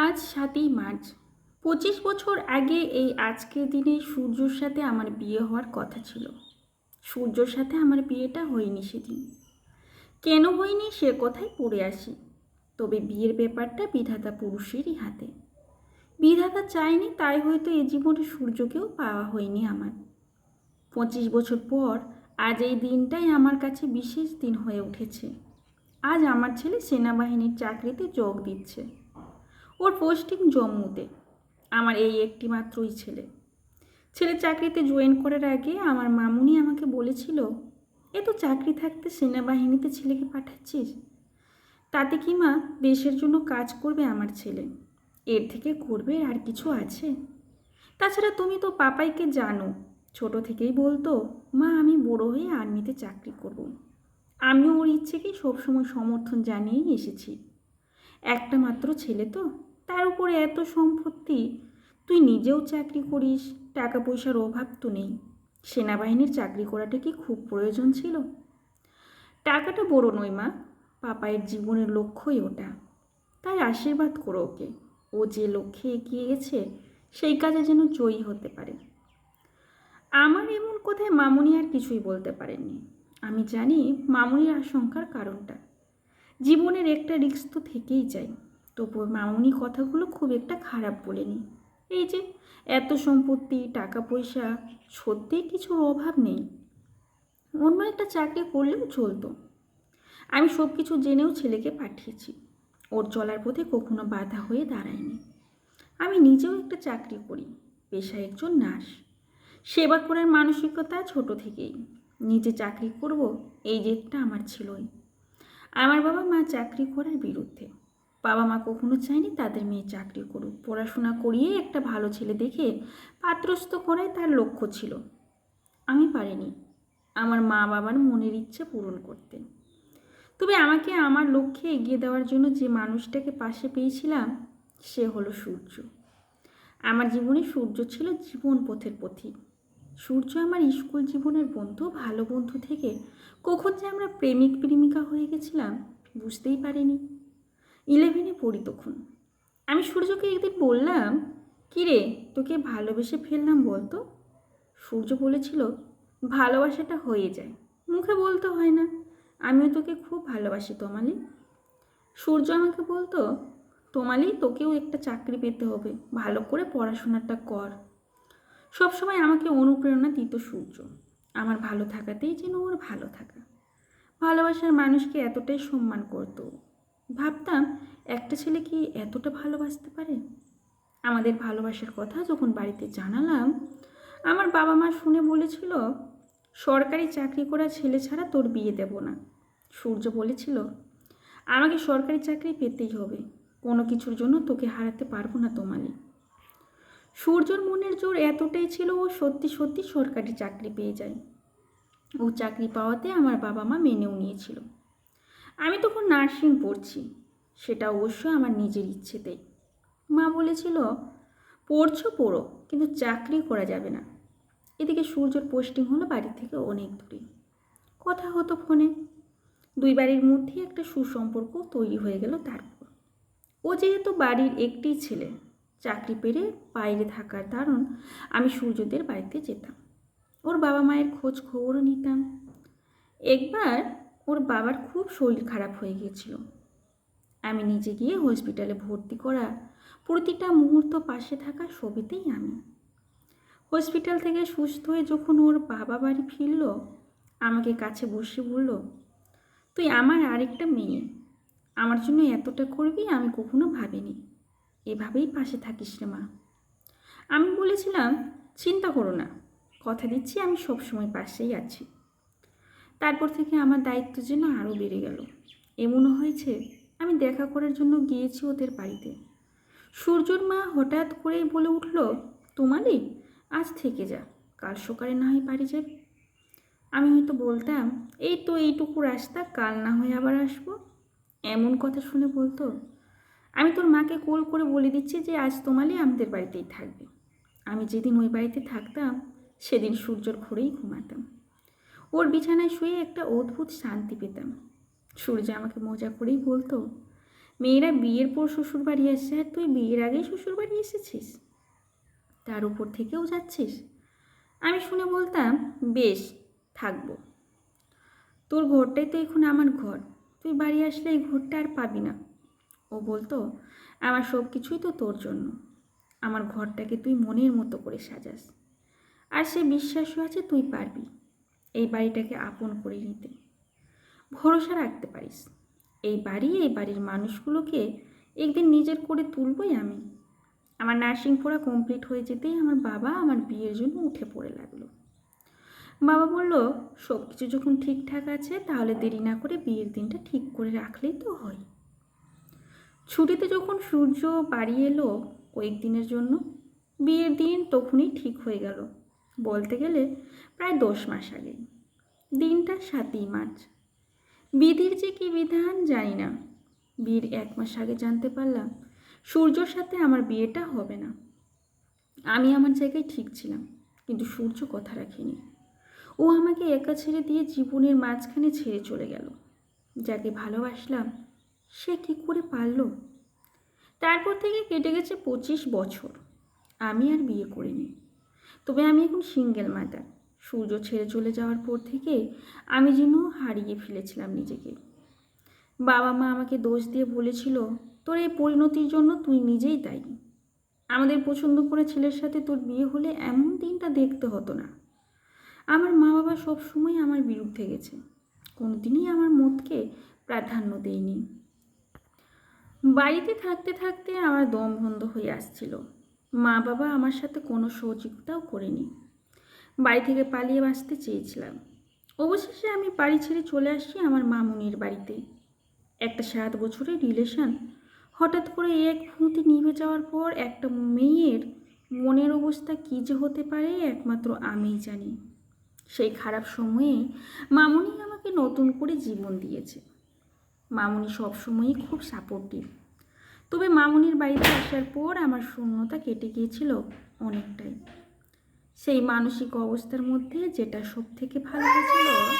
আজ সাতই মার্চ। পঁচিশ বছর আগে এই আজকের দিনে সূর্যর সাথে আমার বিয়ে হওয়ার কথা ছিল। সূর্যর সাথে আমার বিয়েটা হয়নি সেদিন। কেন হয়নি সে কথাই পড়ে আসি। তবে বিয়ের ব্যাপারটা বিধাতা পুরুষেরই হাতে। বিধাতা চায়নি তাই হয়তো এ জীবনে সূর্যকেও পাওয়া হয়নি আমার। পঁচিশ বছর পর আজ এই দিনটাই আমার কাছে বিশেষ দিন হয়ে উঠেছে। আজ আমার ছেলে সেনাবাহিনীর চাকরিতে যোগ দিচ্ছে। ওর পোস্টিং জম্মুতে। আমার এই একটি মাত্রই ছেলে। ছেলে চাকরিতে জয়েন করার আগে আমার মামুনি আমাকে বলেছিল, এ তো চাকরি থাকতে সেনাবাহিনীতে ছেলেকে পাঠাচ্ছিস? তাতে কি মা দেশের জন্য কাজ করবে আমার ছেলে? এর থেকে করবে আর কিছু আছে? তাছাড়া তুমি তো পাপাইকে জানো, ছোট থেকেই বলতো, মা, আমি বড় হয়ে আর্মিতে চাকরি করব। আমিও ওর ইচ্ছেকেই সবসময় সমর্থন জানিয়েই এসেছি। একটা মাত্র ছেলে তো। তার উপরে এত সম্পত্তি। তুই নিজেও চাকরি করিস টাকা পয়সার অভাব তো নেই। সেনাবাহিনীর চাকরি করাটা কি খুব প্রয়োজন ছিল? টাকাটা বড় নয় মা, পাপায়ের জীবনের লক্ষ্যই ওটা। তাই আশীর্বাদ করো ওকে। ও যে লক্ষ্যে এগিয়ে গেছে, সেই কাজে যেন জয়ী হতে পারে। আমার এমন কথায় মামুনি আর কিছুই বলতে পারেননি। আমি জানি মামুনির আশঙ্কার কারণটা। জীবনের একটা রিস্ক তো থেকেই যায়। তবুও মামুনি কথাগুলো খুব একটা খারাপ বলেনি। এই যে, এত সম্পত্তি, টাকা পয়সা সত্যিই কিছুর অভাব নেই। অন্য একটা চাকরি করলেও চলতো। আমি সব কিছু জেনেও ছেলেকে পাঠিয়েছি। ওর চলার পথে কখনো বাধা হয়ে দাঁড়ায়নি। আমি নিজেও একটা চাকরি করি, পেশায় একজন নার্স। সেবা করার মানসিকতা ছোট থেকেই। নিজে চাকরি করব, এই জেদটা আমার ছিলই। আমার বাবা মা চাকরি করার বিরুদ্ধে। বাবা মা কখনো চায়নি তাদের মেয়ে চাকরি করুক। পড়াশোনা করিয়ে একটা ভালো ছেলে দেখে পাত্রস্থ করাই তার লক্ষ্য ছিল। আমি পারিনি। আমার মা বাবার মনের ইচ্ছে পূরণ করতে। তবে আমাকে আমার লক্ষ্যে এগিয়ে দেওয়ার জন্য যে মানুষটাকে পাশে পেয়েছিলাম, সে হলো সূর্য। আমার জীবনে সূর্য ছিল জীবন পথের পথিক। সূর্য আমার স্কুল জীবনের বন্ধু, ভালো বন্ধু থেকে কখন যে আমরা প্রেমিক প্রেমিকা হয়ে গেছিলাম, বুঝতেই পারিনি। ইলেভেনে পড়ি তখন। আমি সূর্যকে একদিন বললাম, কিরে, তোকে ভালোবেসে ফেললাম বলতো? সূর্য বলেছিল, ভালোবাসাটা হয়ে যায়, মুখে বলতে হয় না। আমিও তোকে খুব ভালোবাসি, তোমালি। সূর্য আমাকে বলতো, তোমালি, তোকেও একটা চাকরি পেতে হবে, ভালো করে পড়াশোনাটা কর। সবসময় আমাকে অনুপ্রেরণা দিত সূর্য, আমার ভালো থাকাতেই যেন ওর ভালো থাকা। ভালোবাসার মানুষকে এতটাই সম্মান করতো। ভাবতাম, একটা ছেলে কি এতটা ভালোবাসতে পারে? আমাদের ভালোবাসার কথা যখন বাড়িতে জানালাম, আমার বাবা মা শুনে বলেছিল, সরকারি চাকরি করা ছেলে ছাড়া তোর বিয়ে দেব না। সূর্য বলেছিল, আমাকে সরকারি চাকরি পেতেই হবে। কোনো কিছুর জন্য তোকে হারাতে পারব না তোমালি সূর্যর মনের জোর এতটাই ছিল ও সত্যি সত্যি সরকারি চাকরি পেয়ে যায়। ও চাকরি পাওয়াতে আমার বাবা মা মেনেও নিয়েছিল। আমি তখন নার্সিং পড়ছি। সেটা অবশ্যই আমার নিজের ইচ্ছেতেই। মা বলেছিল, পড়ছো পড়ো, কিন্তু চাকরি করা যাবে না। এদিকে সূর্যর পোস্টিং হলো বাড়ি থেকে অনেক দূরে। কথা হতো ফোনে। দুই বাড়ির মধ্যে একটা সুসম্পর্ক তৈরি হয়ে গেল তারপর ও যেহেতু বাড়ির একটি ছেলে, চাকরি পেরে বাইরে থাকার দারুণ আমি সূর্যদের বাড়িতে যেতাম। ওর বাবা মায়ের খোঁজ খবরও নিতাম। একবার ওর বাবার খুব শরীর খারাপ হয়ে গিয়েছিল। আমি নিজে গিয়ে হসপিটালে ভর্তি করা প্রতিটা মুহূর্ত পাশে থাকা ছবিতেই আমি। হসপিটাল থেকে সুস্থ হয়ে যখন ওর বাবা বাড়ি ফিরল, আমাকে কাছে বসে বলল, তুই আমার আরেকটা মেয়ে। আমার জন্য এতটা করবি আমি কখনো ভাবিনি। এভাবেই পাশে থাকিস রে মা। আমি বলেছিলাম, চিন্তা করো না। কথা দিচ্ছি, আমি সবসময় পাশেই আছি। তারপর থেকে আমার দায়িত্ব যেন আরও বেড়ে গেল। এমনও হয়েছে, আমি দেখা করার জন্য গিয়েছি ওদের বাড়িতে। সূর্যর মা হঠাৎ করেই বলে উঠল তোমারই আজ থেকে যা, কাল সকালে না হয় বাড়ি যাবে? আমি হয়তো বলতাম, এই তো এইটুকু রাস্তা, কাল না হয়ে আবার আসব। এমন কথা শুনে বলতো, আমি তোর মাকে কোল করে বলে দিচ্ছি যে আজ তোমালি আমাদের বাড়িতেই থাকবে। আমি যেদিন ওই বাড়িতে থাকতাম, সেদিন সূর্যর ঘরেই ঘুমাতাম। ওর বিছানায় শুয়ে একটা অদ্ভুত শান্তি পেতাম। সূর্য আমাকে মজা করেই বলতো, মেয়েরা বিয়ের পর শ্বশুর বাড়ি আসছে আর তুই বিয়ের আগেই শ্বশুর বাড়ি এসেছিস। তার উপর থেকেও যাচ্ছিস? আমি শুনে বলতাম, বেশ, থাকব। তোর ঘরটাই তো এখন আমার ঘর। তুই বাড়ি আসলে এই ঘরটা আর পাবি না। ও বলতো, আমার সব কিছুই তো তোর জন্য। আমার ঘরটাকে তুই মনের মতো করে সাজাস। আর সে বিশ্বাসও আছে তুই পারবি। এই বাড়িটাকে আপন করে নিতে। ভরসা রাখতে পারিস। এই বাড়ি, এই বাড়ির মানুষগুলোকে একদিন নিজের করে তুলবই আমি। আমার নার্সিং পড়া কমপ্লিট হয়ে যেতেই আমার বাবা আমার বিয়ের জন্য উঠে পড়ে লাগল। বাবা বলল সব কিছু যখন ঠিকঠাক আছে, তাহলে দেরি না করে বিয়ের দিনটা ঠিক করে রাখলেই তো হয়। ছুটিতে যখন সূর্য বাড়ি এলো, কয়েকদিনের জন্য বিয়ের দিন তখনই ঠিক হয়ে গেল। বলতে গেলে প্রায় দশ মাস আগে। দিনটা সাতই মার্চ। বিধির যে কী বিধান জানি না। বিয়ের এক মাস আগে জানতে পারলাম, সূর্যর সাথে আমার বিয়েটা হবে না। আমি আমার জায়গায় ঠিক ছিলাম, কিন্তু সূর্য কথা রাখেনি। ও আমাকে একা ছেড়ে দিয়ে জীবনের মাঝখানে ছেড়ে চলে গেল। যাকে ভালোবাসলাম, সে কি করে পারল? তারপর থেকে কেটে গেছে পঁচিশ বছর। আমি আর বিয়ে করিনি। তবে আমি এখন সিঙ্গেল মাদার। সূর্য ছেড়ে চলে যাওয়ার পর থেকে আমি যেন হারিয়ে ফেলেছিলাম নিজেকে। বাবা মা আমাকে দোষ দিয়ে বলেছিল, তোর এই পরিণতির জন্য তুই নিজেই দায়ী। আমাদের পছন্দ করে ছেলের সাথে তোর বিয়ে হলে এমন দিনটা দেখতে হতো না। আমার মা বাবা সবসময় আমার বিরুদ্ধে গেছে। কোনোদিনই আমার মতকে প্রাধান্য দেয়নি। বাড়িতে থাকতে থাকতে আমার দম বন্ধ হয়ে আসছিল। মা বাবা আমার সাথে কোনো সহযোগিতাও করেনি। বাড়ি থেকে পালিয়ে বাঁচতে চেয়েছিলাম। অবশেষে আমি বাড়ি ছেড়ে চলে আসি আমার মামুনির বাড়িতে। একটা সাত বছরের রিলেশন। হঠাৎ করে এক ভূতে নিভে যাওয়ার পর একটা মেয়ের মনের অবস্থা কী যে হতে পারে একমাত্র আমিই জানি। সেই খারাপ সময়ে মামুনি আমাকে নতুন করে জীবন দিয়েছে। মামুনি সবসময়ই খুব সাপোর্টিভ তবে মামুনির বাড়িতে আসার পর আমার শূন্যতা কেটে গিয়েছিল অনেকটাই। সেই মানসিক অবস্থার মধ্যে যেটা সব থেকে ভালো হয়েছিল